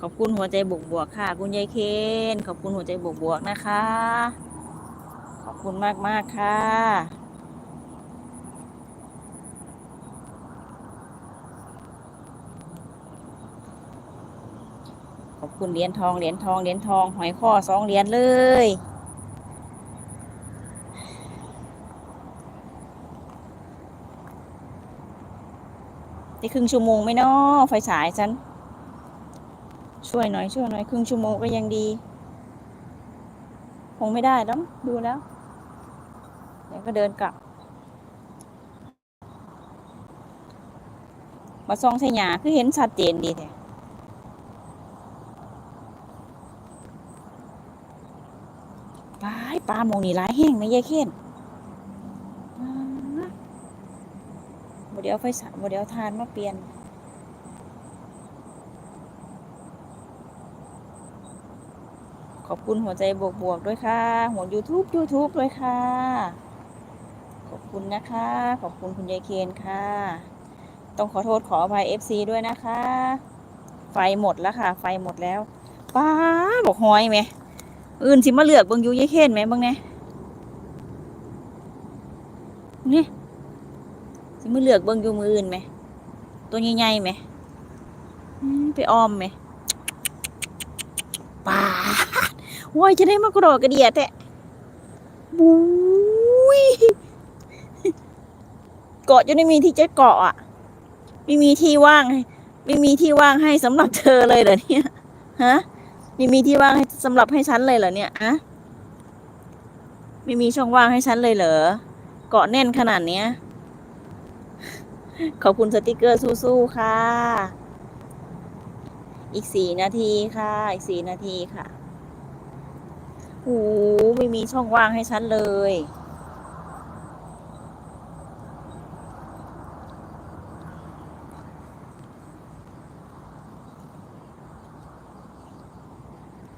ขอบคุณหัวใจบวกบวกๆค่ะ คุณยายเคนขอบคุณหัวใจบวกบวกๆนะคะ ขอบคุณมากมากๆค่ะ ขอบคุณเหรียญทองเหรียญทองเหรียญทองหอยข้อสองเหรียญเลยได้ครึ่งชั่วโมงไหมนาะไฟฉายฉัน ช่วยหน่อยช่วยหน่อยครึ่งชั่วโมงก็ยังดี คงไม่ได้แล้วดูแล้วเดี๋ยวก็เดินกลับ มาซองใส่หยาคือเห็นชัดเจนดีแท้ปลาปลาหมงนี่ร้ายแห้งไหมยายเคนอ่าบ่เดี๋ยวเอาไฟฉายบ่เดี๋ยวเอาทานมาเปลี่ยน ขอบคุณหัวใจบวกๆด้วยค่ะ หัว YouTube YouTube ด้วยค่ะ ขอบคุณนะคะ ขอบคุณคุณยายเคนค่ะ ต้องขอโทษขออภัย FC ด้วยนะคะ ไฟหมดแล้วค่ะ ไฟหมดแล้วป้าบอกหอยไหมอื่นสิมาเลือกเบิ่งยูยายเคนไหมเบิ่งเนี่ยนี่สิมาเลือกเบิ่งยูมืออื่นไหมตัวใหญ่ๆไหมไปอ้อมไหมป้า ว้ยจะได้มากระโดดกระเดียดแตะบุ้ยเกาะจนไม่มีที่จะเกาะอะ ไม่มีที่ว่าง ไม่มีที่ว่างให้สำหรับเธอเลยเหรอเนี่ยฮะไม่มีที่ว่างให้สำหรับให้ฉันเลยเหรอเนี่ยอะไม่มีช่องว่างให้ฉันเลยเหรอ เกาะแน่นขนาดเนี้ย ขอบคุณสติกเกอร์สู้ๆค่ะ อีกสี่นาทีค่ะ อีกสี่นาทีค่ะ หไม่มีช่องว่างให้ฉันเลย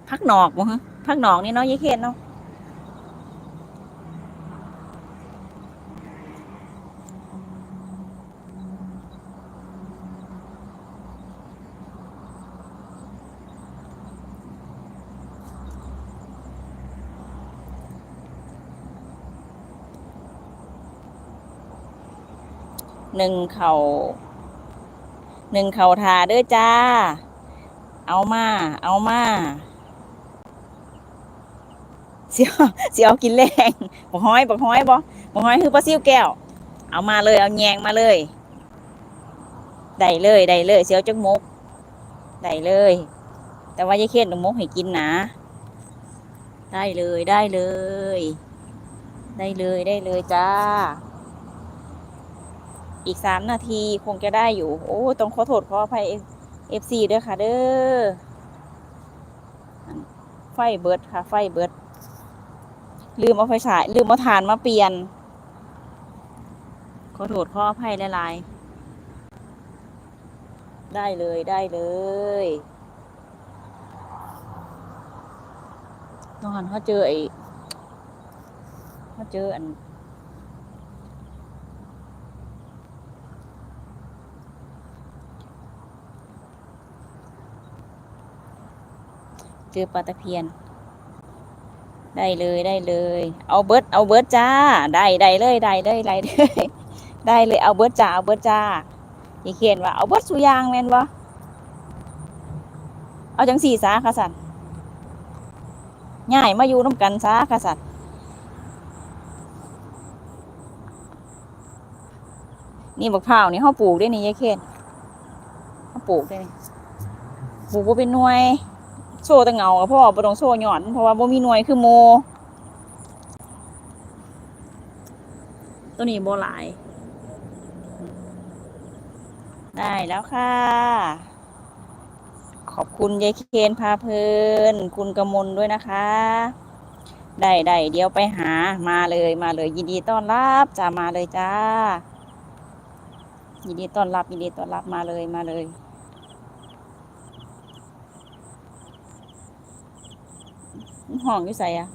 พักหนอกบ่ฮะพักหนอกนี่เนาะยายเคนเนาะ หนึ่งเข่าหนึ่งเข่าทาเด้อจ้า เอามา เอามาเสียวเสียวกินแรงบอกห้อยบอกห้อยบอกบอกห้อยคือปลาซิวแก้ว เอามาเลย เอาแยงมาเลยได้เลยได้เลย เสียวจักมกได้เลย แต่ว่าอย่าเครียดหนูมกให้กินนะ ได้เลยได้เลย ได้เลยได้เลยจ้า อีกสามนาทีคงจะได้อยู่ โอ้ต้องขอโทษขออภัยเอฟซีด้วยค่ะ เด้อไฟเบิดค่ะ ไฟเบิดลืมเอาไฟฉาย ลืมเอาฐานมาเปลี่ยน ขอโทษขออภัยหลายๆได้เลยได้เลยนอนเขาเจอไอ้เขาเจออัน เจอปลาตะเพียน ได้เลยได้เลย เอาเบิร์ดเอาเบิร์ดจ้า ได้ได้เลยได้เลยได้เลยได้เลยเอาเบิร์ดจ้าเอาเบิร์ดจ้าอย่าเขียนว่าเอาเบิร์ดสุยางแมนวะเอาจังสี่สาค่ะสันง่ายมาอยู่น้ำกันซาค่ะสันนี่บักพร้าวนี่เขาปลูกได้นี่ยายเคนเขาปลูกได้นี่ปลูกว่าเป็นหน่วย โชว์แต่เงาอะพ่อบ่ต้องโชว์หย่อน เพราะว่าบ่มีหน่วยคือโม ตัวนี้บ่หลาย ได้แล้วค่ะ ขอบคุณยายเคนพาเพลิน คุณกมลด้วยนะคะ ได้ได้เดี๋ยวไปหามาเลยมาเลย ยินดีต้อนรับจ้ามาเลยจ้า ยินดีต้อนรับยินดีต้อนรับมาเลยมาเลย ห้องอยู่ใส่อะ